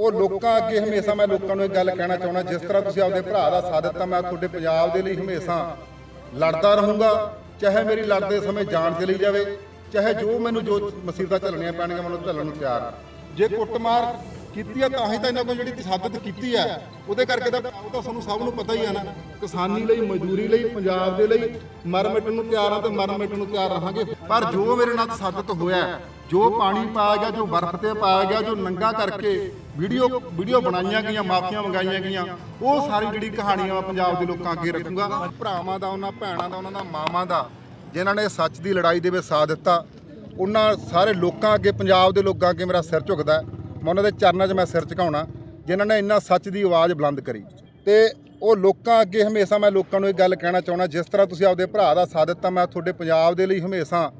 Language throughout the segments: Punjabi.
ਉਹ ਲੋਕਾਂ ਅੱਗੇ ਹਮੇਸ਼ਾ ਮੈਂ ਲੋਕਾਂ ਨੂੰ ਇੱਕ ਗੱਲ ਕਹਿਣਾ ਚਾਹੁੰਦਾ, ਜਿਸ ਤਰ੍ਹਾਂ ਤੁਸੀਂ ਆਪਦੇ ਭਰਾ ਦਾ ਸਾਥ ਦਿੱਤਾ, ਮੈਂ ਤੁਹਾਡੇ ਪੰਜਾਬ ਦੇ ਲਈ ਹਮੇਸ਼ਾ ਲੜਦਾ ਰਹੂੰਗਾ, ਚਾਹੇ ਮੇਰੀ ਲੜਦੇ ਸਮੇਂ ਜਾਨ ਚਲੀ ਜਾਵੇ, ਚਾਹੇ ਜੋ ਮੈਨੂੰ ਜੋ ਮੁਸੀਬਤਾਂ ਝੱਲਣੀਆਂ ਪੈਣਗੀਆਂ, ਮੈਨੂੰ ਝੱਲਣ ਨੂੰ ਤਿਆਰ ਹਾਂ। ਜੇ ਕੁੱਟਮਾਰ ਕੀਤੀ ਆ, ਤਾਂ ਹੀ ਤਾਂ ਇਹਨਾਂ ਕੋਲ ਜਿਹੜੀ ਤਸ਼ੱਦਦ ਕੀਤੀ ਆ, ਉਹਦੇ ਕਰਕੇ ਤਾਂ ਉਹ ਤਾਂ ਸਾਨੂੰ ਸਭ ਨੂੰ ਪਤਾ ਹੀ ਆ ਨਾ, ਕਿਸਾਨੀ ਲਈ, ਮਜ਼ਦੂਰੀ ਲਈ, ਪੰਜਾਬ ਦੇ ਲਈ, ਮਰ ਮਿਟਣ ਨੂੰ ਤਿਆਰ ਆ ਤੇ ਮਰ ਮਿਟਣ ਨੂੰ ਤਿਆਰ ਰਹਾਂਗੇ ਪਰ ਜੋ ਮੇਰੇ ਨਾਲ ਤਸ਼ੱਦਦ ਹੋਇਆ, ਜੋ ਪਾਣੀ ਪਾਇਆ ਗਿਆ, ਜੋ ਬਰਫ਼ ਤੇ ਪਾਇਆ ਗਿਆ, ਜੋ ਨੰਗਾ ਕਰਕੇ ਵੀਡੀਓ ਵੀਡੀਓ ਬਣਾਈਆਂ ਗਈਆਂ, ਮਾਫੀਆਂ ਮੰਗਾਈਆਂ ਗਈਆਂ। ਉਹ ਸਾਰੀ ਜਿਹੜੀ ਕਹਾਣੀ ਆ ਮੈਂ ਪੰਜਾਬ ਦੇ ਲੋਕਾਂ ਅੱਗੇ ਰੱਖੂੰਗਾ। ਭਰਾਵਾਂ ਦਾ ਉਹਨਾਂ, ਭੈਣਾਂ ਦਾ, ਉਹਨਾਂ ਦਾ, ਮਾਵਾਂ ਦਾ, ਜਿਨ੍ਹਾਂ ਨੇ ਸੱਚ ਦੀ ਲੜਾਈ ਦੇ ਵਿੱਚ ਸਾਥ ਦਿੱਤਾ, ਉਹਨਾਂ ਸਾਰੇ ਲੋਕਾਂ ਅੱਗੇ, ਪੰਜਾਬ ਦੇ ਲੋਕਾਂ ਅੱਗੇ ਮੇਰਾ ਸਿਰ ਝੁਕਦਾ ਮੈਂ ਉਹਨਾਂ ਦੇ ਚਰਨਾਂ 'ਚ ਮੈਂ ਸਿਰ ਝੁਕਾਉਣਾ, ਜਿਨ੍ਹਾਂ ਨੇ ਇੰਨਾ ਸੱਚ ਦੀ ਆਵਾਜ਼ ਬੁਲੰਦ ਕਰੀ। ਤੇ ਉਹ ਲੋਕਾਂ ਅੱਗੇ ਹਮੇਸ਼ਾ ਮੈਂ ਲੋਕਾਂ ਨੂੰ ਇਹ ਗੱਲ ਕਹਿਣਾ ਚਾਹੁੰਦਾ, ਜਿਸ ਤਰ੍ਹਾਂ ਤੁਸੀਂ ਆਪਦੇ ਭਰਾ ਦਾ ਸਾਥ ਦਿੱਤਾ, ਮੈਂ ਤੁਹਾਡੇ ਪੰਜਾਬ ਦੇ ਲਈ ਹਮੇਸ਼ਾ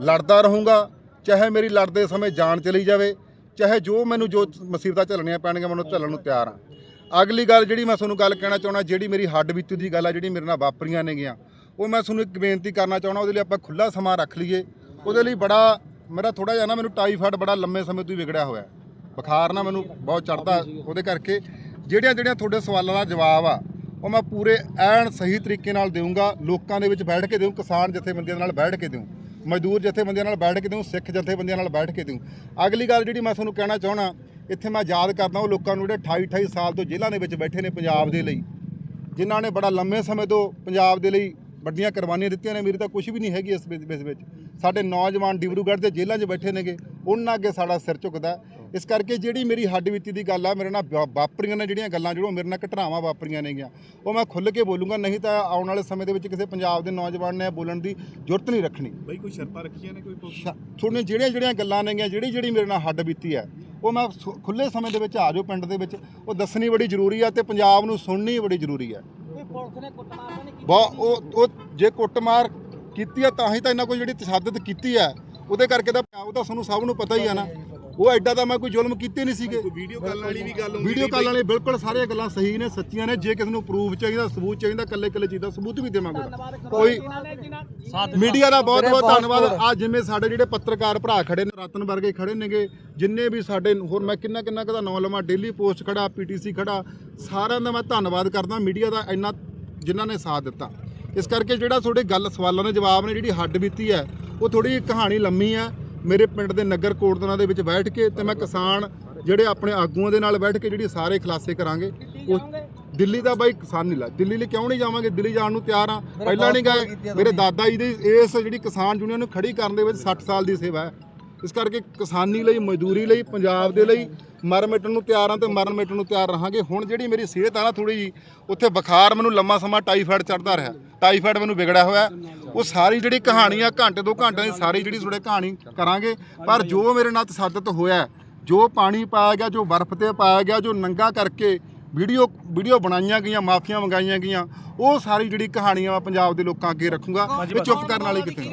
ਲੜਦਾ ਰਹੂੰਗਾ, ਚਾਹੇ ਮੇਰੀ ਲੜਦੇ ਸਮੇਂ ਜਾਨ ਚਲੀ ਜਾਵੇ। ਚਾਹੇ ਜੋ ਮੈਨੂੰ ਜੋ ਮੁਸੀਬਤਾਂ ਝੱਲਣੀਆਂ ਪੈਣਗੀਆਂ ਮੈਨੂੰ ਝੱਲਣ ਨੂੰ ਤਿਆਰ ਹਾਂ। ਅਗਲੀ ਗੱਲ ਜਿਹੜੀ ਮੈਂ ਤੁਹਾਨੂੰ ਗੱਲ ਕਹਿਣਾ ਚਾਹੁੰਦਾ, ਜਿਹੜੀ ਮੇਰੀ ਹੱਡ ਬੀਤੀ ਦੀ ਗੱਲ ਆ, ਜਿਹੜੀ ਮੇਰੇ ਨਾਲ ਵਾਪਰੀਆਂ ਨੇਗੀਆਂ, ਉਹ ਮੈਂ ਤੁਹਾਨੂੰ ਇੱਕ ਬੇਨਤੀ ਕਰਨਾ ਚਾਹੁੰਦਾ, ਉਹਦੇ ਲਈ ਆਪਾਂ ਖੁੱਲਾ ਸਮਾਂ ਰੱਖ ਲਈਏ। ਉਹਦੇ ਲਈ ਬੜਾ, ਮੇਰਾ ਥੋੜਾ ਜਿਹਾ ਨਾ ਮੈਨੂੰ ਟਾਈਫਾਇਡ ਬੜਾ ਲੰਮੇ ਸਮੇਂ ਤੋਂ ਹੀ ਵਿਗੜਿਆ ਹੋਇਆ। ਬੁਖਾਰ ਨਾ ਮੈਨੂੰ ਬਹੁਤ ਚੜਦਾ ਉਹਦੇ ਕਰਕੇ। ਜਿਹੜੀਆਂ ਜਿਹੜੀਆਂ ਤੁਹਾਡੇ ਸਵਾਲਾਂ ਦਾ ਜਵਾਬ ਆ, ਉਹ ਮੈਂ ਪੂਰੇ ਐਨ ਸਹੀ ਤਰੀਕੇ ਨਾਲ ਦੇਵਾਂਗਾ ਲੋਕਾਂ ਦੇ ਵਿੱਚ ਬੈਠ ਕੇ ਦੇਵਾਂ ਕਿਸਾਨ ਜਥੇਬੰਦੀਆਂ ਨਾਲ ਬੈਠ ਕੇ ਦੇਵਾਂ ਮਜ਼ਦੂਰ ਜਥੇਬੰਦੀਆਂ ਨਾਲ ਬੈਠ ਕੇ ਦੇਵਾਂ ਸਿੱਖ ਜਥੇਬੰਦੀਆਂ ਨਾਲ ਬੈਠ ਕੇ ਦੇਵਾਂ ਅਗਲੀ ਗੱਲ ਜਿਹੜੀ ਮੈਂ ਤੁਹਾਨੂੰ ਕਹਿਣਾ ਚਾਹਣਾ ਇੱਥੇ ਮੈਂ ਯਾਦ ਕਰਦਾ ਉਹ ਲੋਕਾਂ ਨੂੰ ਜਿਹੜੇ 28 28 ਸਾਲ ਤੋਂ ਜੇਲ੍ਹਾਂ ਦੇ ਵਿੱਚ ਬੈਠੇ ਨੇ ਪੰਜਾਬ ਦੇ ਲਈ, ਜਿਨ੍ਹਾਂ ਨੇ ਬੜਾ ਲੰਮੇ ਸਮੇਂ ਤੋਂ ਪੰਜਾਬ ਦੇ ਲਈ ਵੱਡੀਆਂ ਕੁਰਬਾਨੀਆਂ ਦਿੱਤੀਆਂ ਨੇ, ਮੇਰੀ ਤਾਂ ਕੁਝ ਵੀ ਨਹੀਂ ਹੈਗੀ ਇਸ ਵਿੱਚ ਵਿੱਚ। ਸਾਡੇ ਨੌਜਵਾਨ ਡਿਬਰੂਗੜ੍ਹ ਦੇ ਜੇਲ੍ਹਾਂ 'ਚ ਬੈਠੇ ਨੇਗੇ, ਉਹਨਾਂ ਅੱਗੇ ਸਾਡਾ ਸਿਰ ਝੁਕਦਾ। ਇਸ ਕਰਕੇ ਜਿਹੜੀ ਮੇਰੀ ਹੱਡ ਬੀਤੀ ਦੀ ਗੱਲ ਆ ਮੇਰੇ ਨਾਲ ਵਾਪਰੀਆਂ ਨੇ ਜਿਹੜੀਆਂ ਗੱਲਾਂ ਜਿਹੜੀਆਂ ਮੇਰੇ ਨਾਲ ਘਟਨਾਵਾਂ ਵਾਪਰੀਆਂ ਨੇਗੀਆਂ। ਉਹ ਮੈਂ ਖੁੱਲ੍ਹ ਕੇ ਬੋਲੂੰਗਾ ਨਹੀਂ ਤਾਂ ਆਉਣ ਵਾਲੇ ਸਮੇਂ ਦੇ ਵਿੱਚ ਕਿਸੇ ਪੰਜਾਬ ਦੇ ਨੌਜਵਾਨ ਨੇ ਬੋਲਣ ਦੀ ਜ਼ਰੂਰਤ ਨਹੀਂ ਰੱਖਣੀ। ਬਈ ਕੋਈ ਸ਼ਰਤਾਂ ਰੱਖੀਆਂ ਨੇ ਕੋਈ ਤੁਹਾਡੀਆਂ ਜਿਹੜੀਆਂ ਜਿਹੜੀਆਂ ਗੱਲਾਂ ਨੇਗੀਆਂ ਜਿਹੜੀ ਜਿਹੜੀ ਮੇਰੇ ਨਾਲ ਹੱਡ ਬੀਤੀ ਹੈ ਉਹ ਮੈਂ ਖੁੱਲੇ ਸਮੇਂ ਦੇ ਵਿੱਚ ਆ ਜਾਓ ਪਿੰਡ ਦੇ ਵਿੱਚ ਉਹ ਦੱਸਣੀ ਬੜੀ ਜ਼ਰੂਰੀ ਆ ਤੇ ਪੰਜਾਬ ਨੂੰ ਸੁਣਨੀ ਬੜੀ ਜ਼ਰੂਰੀ ਹੈ ਕੋਈ ਪੁਲਿਸ ਨੇ ਕੁੱਟਮਾਰ ਤਾਂ ਨਹੀਂ ਕੀਤੀ? ਬਾ ਉਹ ਉਹ ਜੇ ਕੁੱਟਮਾਰ ਕੀਤੀ ਆ ਤਾਂ ਹੀ ਤਾਂ ਇਹਨਾਂ ਕੋਲ ਜਿਹੜੀ ਤਸ਼ੱਦਦ ਕੀਤੀ ਹੈ ਉਹਦੇ ਕਰਕੇ ਤਾਂ ਉਹ ਤਾਂ ਸਾਨੂੰ ਸਭ ਨੂੰ ਪਤਾ ਹੀ ਆ ਨਾ। ਉਹ ਐਡਾ ਤਾਂ ਮੈਂ ਕੋਈ ਜ਼ੁਲਮ ਕੀਤੇ ਨਹੀਂ ਸੀਗੇ। ਵੀਡੀਓ ਕਾਲ ਵਾਲੀ ਵੀ ਗੱਲ ਹੁੰਦੀ ਵੀਡੀਓ ਕਾਲ ਵਾਲੇ ਬਿਲਕੁਲ ਸਾਰੀਆਂ ਗੱਲਾਂ ਸਹੀ ਨੇ ਸੱਚੀਆਂ ਨੇ। ਜੇ ਕਿਸੇ ਨੂੰ ਪ੍ਰੂਫ ਚਾਹੀਦਾ ਸਬੂਤ ਚਾਹੀਦਾ ਕੱਲੇ ਕੱਲੇ ਚੀਜ਼ ਦਾ ਸਬੂਤ ਵੀ ਦੇਵਾਂਗੇ। ਕੋਈ ਮੀਡੀਆ ਦਾ ਬਹੁਤ ਬਹੁਤ ਧੰਨਵਾਦ। ਆ ਜਿਵੇਂ ਸਾਡੇ ਜਿਹੜੇ ਪੱਤਰਕਾਰ ਭਰਾ ਖੜੇ ਨੇ ਰਤਨ ਵਰਗੇ ਖੜੇ ਨੇਗੇ ਜਿੰਨੇ ਵੀ ਸਾਡੇ ਹੋਰ ਮੈਂ ਕਿੰਨਾ ਕਿੰਨਾ ਕਦਾ ਨਾਂ ਲਵਾਂ ਡੇਲੀ ਪੋਸਟ ਖੜਾ ਪੀਟੀਸੀ ਖੜਾ ਸਾਰਿਆਂ ਦਾ ਮੈਂ ਧੰਨਵਾਦ ਕਰਦਾ। ਮੀਡੀਆ ਦਾ ਇੰਨਾ ਜਿਨ੍ਹਾਂ ਨੇ ਸਾਥ ਦਿੱਤਾ। ਇਸ ਕਰਕੇ ਜਿਹੜਾ ਤੁਹਾਡੇ ਗੱਲ ਸਵਾਲਾਂ ਦੇ ਜਵਾਬ ਨੇ ਜਿਹੜੀ ਹੱਡ ਬੀਤੀ ਹੈ ਉਹ ਥੋੜੀ ਕਹਾਣੀ ਲੰਮੀ ਹੈ। ਮੇਰੇ ਪਿੰਡ ਦੇ ਨਗਰ ਕੋਟਦਨਾ ਦੇ ਵਿੱਚ ਬੈਠ ਕੇ ਤੇ ਮੈਂ ਕਿਸਾਨ ਜਿਹੜੇ ਆਪਣੇ ਆਗੂਆਂ ਦੇ ਨਾਲ ਬੈਠ ਕੇ ਜਿਹੜੀ ਸਾਰੇ ਖੁਲਾਸੇ ਕਰਾਂਗੇ ਉਹ ਦਿੱਲੀ ਦਾ ਬਾਈ ਕਿਸਾਨ ਨਹੀਂ ਲਾ ਦਿੱਲੀ ਲਈ ਕਿਉਂ ਨਹੀਂ ਜਾਵਾਂਗੇ? ਦਿੱਲੀ ਜਾਣ ਨੂੰ ਤਿਆਰ ਆ। ਪਹਿਲਾਂ ਨਹੀਂ ਗਏ ਮੇਰੇ ਦਾਦਾ ਜੀ ਦੀ ਇਸ ਜਿਹੜੀ ਕਿਸਾਨ ਯੂਨੀਅਨ ਨੂੰ ਖੜੀ ਕਰਨ ਦੇ ਵਿੱਚ 60 ਸਾਲ ਦੀ ਸੇਵਾ ਹੈ। ਇਸ ਕਰਕੇ ਕਿਸਾਨੀ ਲਈ ਮਜ਼ਦੂਰੀ ਲਈ ਪੰਜਾਬ ਦੇ ਲਈ ਮਰ ਮਿਟਣ ਨੂੰ ਤਿਆਰ ਆ ਤੇ ਮਰਨ ਮਿਟਣ ਨੂੰ ਤਿਆਰ ਰਹਾਂਗੇ। ਹੁਣ ਜਿਹੜੀ ਮੇਰੀ ਸਿਹਤ ਆ ਨਾ ਥੋੜੀ ਜੀ ਉੱਥੇ ਬੁਖਾਰ ਮੈਨੂੰ ਲੰਮਾ ਸਮਾਂ ਟਾਈਫਾਇਡ ਚੜਦਾ ਰਿਹਾ। ਟਾਈਫਾਇਡ ਮੈਨੂੰ ਵਿਗੜਿਆ ਹੋਇਆ। ਉਹ ਸਾਰੀ ਜਿਹੜੀ ਕਹਾਣੀ ਆ, ਘੰਟੇ ਦੋ ਘੰਟੇ ਦੀ ਸਾਰੀ ਜਿਹੜੀ ਤੁਹਾਡੇ ਕਹਾਣੀ ਕਰਾਂਗੇ। ਪਰ ਜੋ ਮੇਰੇ ਨਾਲ ਤਸੱਦਦ ਹੋਇਆ ਜੋ ਪਾਣੀ ਪਾਇਆ ਗਿਆ, ਜੋ ਬਰਫ਼ ਤੇ ਪਾਇਆ ਗਿਆ, ਜੋ ਨੰਗਾ ਕਰਕੇ ਵੀਡੀਓ ਵੀਡੀਓ ਬਣਾਈਆਂ ਗਈਆਂ, ਮਾਫੀਆਂ ਮੰਗਾਈਆਂ ਗਈਆਂ, ਉਹ ਸਾਰੀ ਜਿਹੜੀ ਕਹਾਣੀ ਆ, ਮੈਂ ਪੰਜਾਬ ਦੇ ਲੋਕਾਂ ਅੱਗੇ ਰੱਖੂੰਗਾ ਇਹ ਚੁੱਪ ਕਰਨ ਵਾਲੀ ਕਿਤੇ